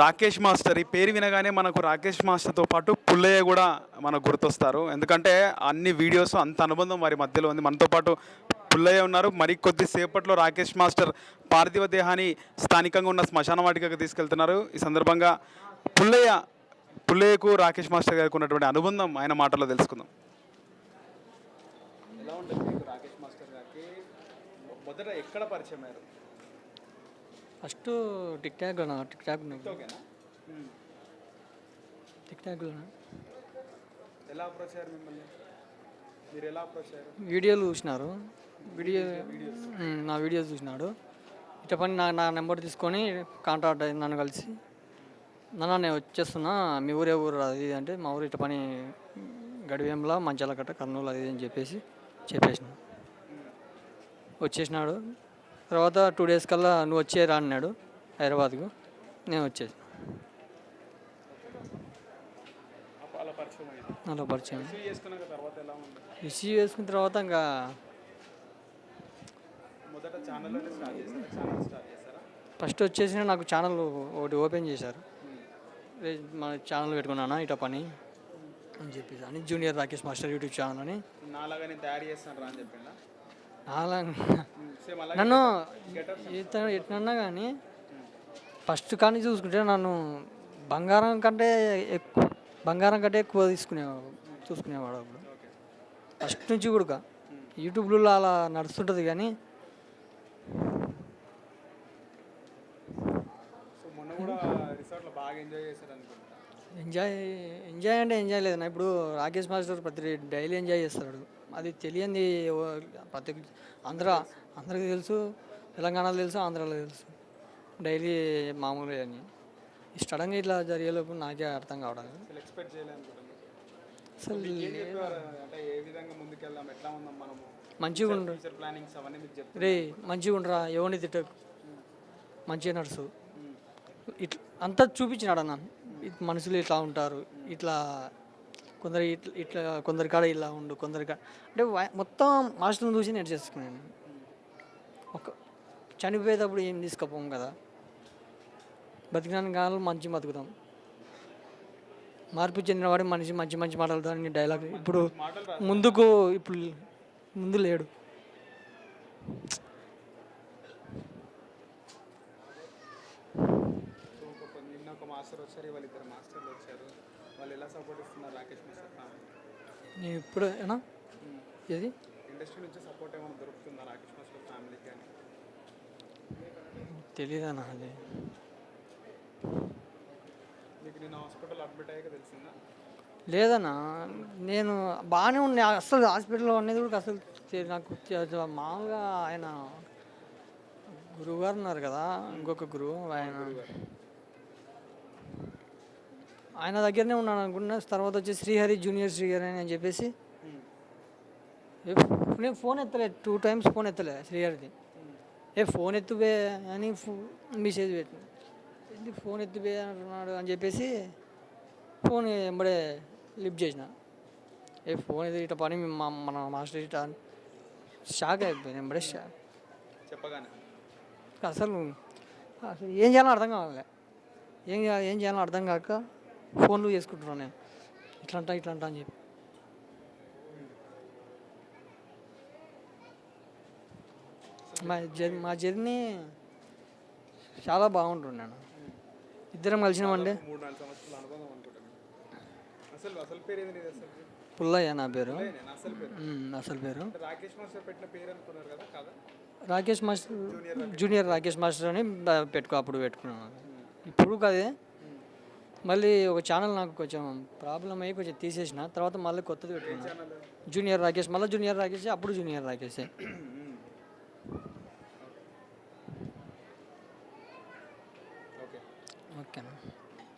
Rakesh master ఈ పేరు వినగానే మనకు రాకేష్ మాస్టర్తో పాటు పుల్లయ్య కూడా మనకు గుర్తొస్తారు. ఎందుకంటే అన్ని వీడియోస్ అంత అనుబంధం వారి మధ్యలో ఉంది. మనతో పాటు పుల్లయ్య ఉన్నారు. మరి కొద్దిసేపట్లో రాకేష్ మాస్టర్ పార్థివ దేహాన్ని స్థానికంగా ఉన్న శ్మశాన వాటికకు తీసుకెళ్తున్నారు. ఈ సందర్భంగా పుల్లయ్య పుల్లయ్యకు రాకేష్ మాస్టర్ గారికి ఉన్నటువంటి అనుబంధం ఆయన మాటల్లో తెలుసుకుందాం. ఎలా ఉంటుంది రాకేష్ మాస్టర్ గారికి? మొదట ఎక్కడ పరిచయం అయ్యారు ఫస్ట్ టిక్ టిక్ టాక్ ఓకేనా టిక్ టాక్లో ఎలా అప్రోచ్ అయ్యారు మిమ్మల్ని? మీరు ఎలా అప్రోచ్ అయ్యారు? వీడియోలు చూసినారు. వీడియో నా వీడియోస్ చూసినాడు. ఇట్ట పని నా నా నెంబర్ తీసుకొని కాంటాక్ట్ అయ్యి నన్ను కలిసి. నాన్న నేను వచ్చేస్తున్నా. మీ ఊరే ఊరు అది అంటే మా ఊరు ఇట్ట పని గడివేంలా మంచాల కట్ట కర్నూలు అది అని చెప్పేసి చెప్పేసిన. వచ్చేసినాడు. తర్వాత టూ డేస్ కల్లా నువ్వు వచ్చేరా అన్నాడు హైదరాబాద్కు. నేను వచ్చేసి అలా పరిచయం రిసీవ్ చేసుకున్న తర్వాత ఇంకా ఫస్ట్ వచ్చేసి నాకు ఛానల్ ఒకటి ఓపెన్ చేశారు. రే, మన ఛానల్ పెట్టుకున్నానా ఇట పని అని చెప్పేసి అని. Junior Rakesh master YouTube channel అని. నాలాగా నేను తయారు చేస్తాను రా అని సేమ్ అలా నన్ను ఇతను ఎట్లన్నా కానీ ఫస్ట్ కానీ చూసుకుంటే నన్ను బంగారం కంటే ఎక్కువ బంగారం కంటే ఎక్కువ తీసుకునేవాడు చూసుకునేవాడు అప్పుడు. ఫస్ట్ నుంచి కూడా యూట్యూబ్లో అలా నడుస్తుంటుంది కానీ మొన్న కూడా రిసార్ట్లో బాగా ఎంజాయ్ చేశారు అనుకుంటా ఎంజాయ్ ఎంజాయ్ అంటే ఎంజాయ్ లేదు. నా ఇప్పుడు రాకేష్ మాస్టర్ ప్రతి డైలీ ఎంజాయ్ చేస్తాడు. అది తెలియంది ప్రతి ఆంధ్ర అందరికీ తెలుసు. తెలంగాణలో తెలుసు ఆంధ్రాలో తెలుసు. డైలీ మామూలుగా అని. సడన్గా ఇట్లా జరిగేలోపు నాకే అర్థం కావడం. అసలు మంచిగా ఉండు. ఫ్యూచర్ ప్లానింగ్స్ అవన్నీ మీకు చెప్తారు రే మంచిగా ఉండరా. ఎవరిని తిట్టకు. మంచిగా నడుసు. ఇట్లా అంతా చూపించినాడు అన్న. ఇట్ మనుషులు ఇట్లా ఉంటారు. ఇట్లా కొందరు ఇట్లా ఇట్లా కొందరి కాడ ఇలా ఉండు కొందరి కాడ అంటే మొత్తం మాస్టర్ని చూసి నేను చేసుకున్నాను ఒక చనిపోయేటప్పుడు ఏం తీసుకపోం కదా. బతికినాను కాలం మంచి బతుకుతాం. మార్పు చెందినవాడు మనిషి మంచి మంచి మాటలతో డైలాగ్. ఇప్పుడు ముందుకు ఇప్పుడు ముందు లేడు సో ఒక నిన్న ఒక మాస్టర్ వచ్చారు ఇవాళ ఇద్దరు మాస్టర్లు వచ్చారు. వాళ్ళు ఎలా సపోర్ట్ ఇస్తున్నారు రాకేష్ మాస్టర్? నేను ఇప్పుడు ఏనా? ఏది? ఇండస్ట్రీ నుంచి సపోర్ట్ ఏమైనా దొరుకుతుందా రాకేష్ మాస్టర్ ఫ్యామిలీకి అని? తెలియదన్నా అది మీకు నేను హాస్పిటల్ అడ్మిట్ అయ్యాక తెలిసిందా? లేదన్నా నేను బాగానే ఉండే. అసలు హాస్పిటల్లో అనేది కూడా అసలు నాకు మామూలుగా ఆయన గురువు గారు ఉన్నారు కదా ఇంకొక గురువు ఆయన ఆయన దగ్గరనే ఉన్నాను అనుకున్నా తర్వాత వచ్చి శ్రీహరి జూనియర్ శ్రీహరి అని చెప్పేసి. నేను ఫోన్ ఎత్తలే. టూ టైమ్స్ ఫోన్ ఎత్తలే శ్రీహరిది. ఏ ఫోన్ ఎత్తువే అని మెసేజ్ పెట్టిన. ఏంది ఫోన్ ఎత్తువే అంటున్నాడు అని చెప్పేసి ఫోన్ ఎంబడే లిఫ్ట్ చేసిన. ఏ ఫోన్ ఇది ఇట్లా పని మా మన మాస్టర్ ఇట్లా షాక్ అయిపోయింది ఎంబడే షాక్ చెప్పగానే. అసలు అసలు ఏం చేయాలో అర్థం కావాలి ఏం ఏం చేయాలో అర్థం కాక ఫోన్లు చేసుకుంటున్నాను నేను. ఇట్లా అంటా ఇట్లా అంటా అని చెప్పి. మా జర్ మా జర్నీ చాలా బాగుంటున్నాను ఇద్దరం కలిసినామండి. పుల్లయ్య నా పేరు. అసలు పేరు? Rakesh master junior Rakesh. Master అని పెట్టుకో అప్పుడు పెట్టుకున్నాను. ఇప్పుడు కదే. మళ్ళీ ఒక ఛానల్ నాకు కొంచెం ప్రాబ్లం అయ్యి కొంచెం తీసేసిన. తర్వాత మళ్ళీ కొత్తది పెట్టుకున్నా. జూనియర్ రాకేష్ మళ్ళీ జూనియర్ రాకేష్ అప్పుడు జూనియర్ రాకేష్ ఓకేనా